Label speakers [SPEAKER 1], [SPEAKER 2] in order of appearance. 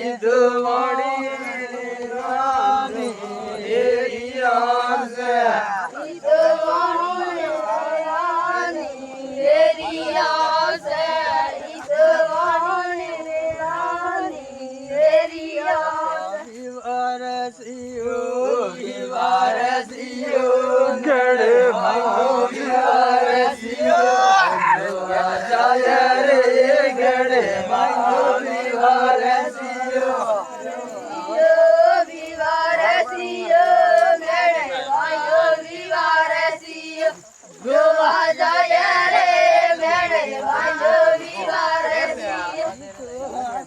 [SPEAKER 1] ಇದು ಮಾಡಿ ગણ ભાઈ